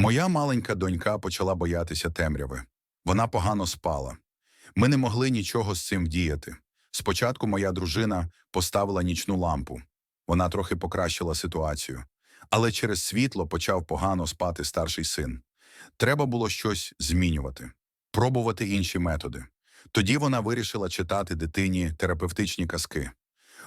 Моя маленька донька почала боятися темряви. Вона погано спала. Ми не могли нічого з цим вдіяти. Спочатку моя дружина поставила нічну лампу. Вона трохи покращила ситуацію. Але через світло почав погано спати старший син. Треба було щось змінювати, пробувати інші методи. Тоді вона вирішила читати дитині терапевтичні казки.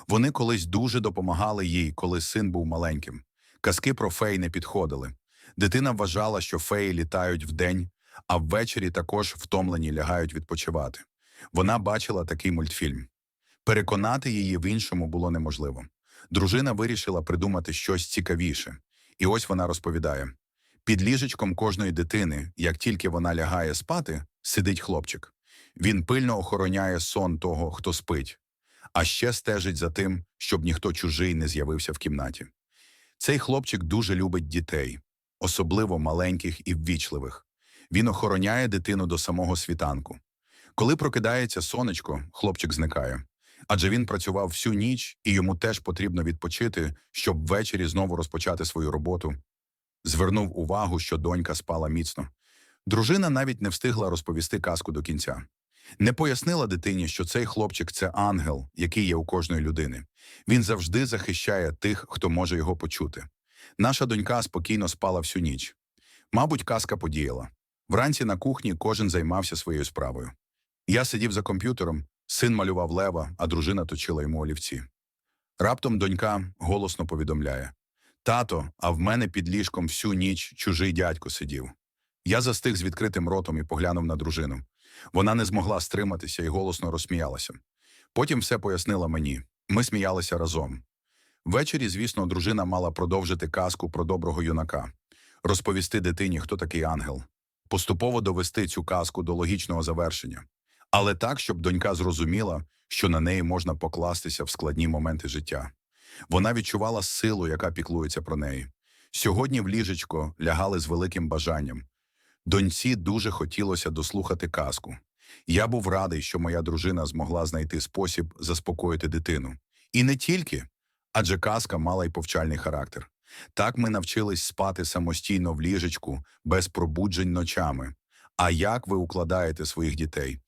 Вони колись дуже допомагали їй, коли син був маленьким. Казки про фей не підходили. Дитина вважала, що феї літають вдень, а ввечері також втомлені лягають відпочивати. Вона бачила такий мультфільм. Переконати її в іншому було неможливо. Дружина вирішила придумати щось цікавіше. І ось вона розповідає: під ліжечком кожної дитини, як тільки вона лягає спати, сидить хлопчик. Він пильно охороняє сон того, хто спить, а ще стежить за тим, щоб ніхто чужий не з'явився в кімнаті. Цей хлопчик дуже любить дітей, особливо маленьких і ввічливих. Він охороняє дитину до самого світанку. Коли прокидається сонечко, хлопчик зникає. Адже він працював всю ніч, і йому теж потрібно відпочити, щоб ввечері знову розпочати свою роботу. Звернув увагу, що донька спала міцно. Дружина навіть не встигла розповісти казку до кінця. Не пояснила дитині, що цей хлопчик це ангел, який є у кожної людини. Він завжди захищає тих, хто може його почути. Наша донька спокійно спала всю ніч. Мабуть, казка подіяла. Вранці на кухні кожен займався своєю справою. Я сидів за комп'ютером, син малював лева, а дружина точила йому олівці. Раптом донька голосно повідомляє: Тато, а в мене під ліжком всю ніч чужий дядько сидів. Я застиг з відкритим ротом і поглянув на дружину. Вона не змогла стриматися і голосно розсміялася. Потім все пояснила мені. Ми сміялися разом. Ввечері, звісно, дружина мала продовжити казку про доброго юнака, розповісти дитині, хто такий ангел, поступово довести цю казку до логічного завершення, але так, щоб донька зрозуміла, що на неї можна покластися в складні моменти життя. Вона відчувала силу, яка піклується про неї. Сьогодні в ліжечко лягали з великим бажанням. Доньці дуже хотілося дослухати казку. Я був радий, що моя дружина змогла знайти спосіб заспокоїти дитину. І не тільки, адже казка мала й повчальний характер. Так ми навчились спати самостійно в ліжечку, без пробуджень ночами. А як ви укладаєте своїх дітей?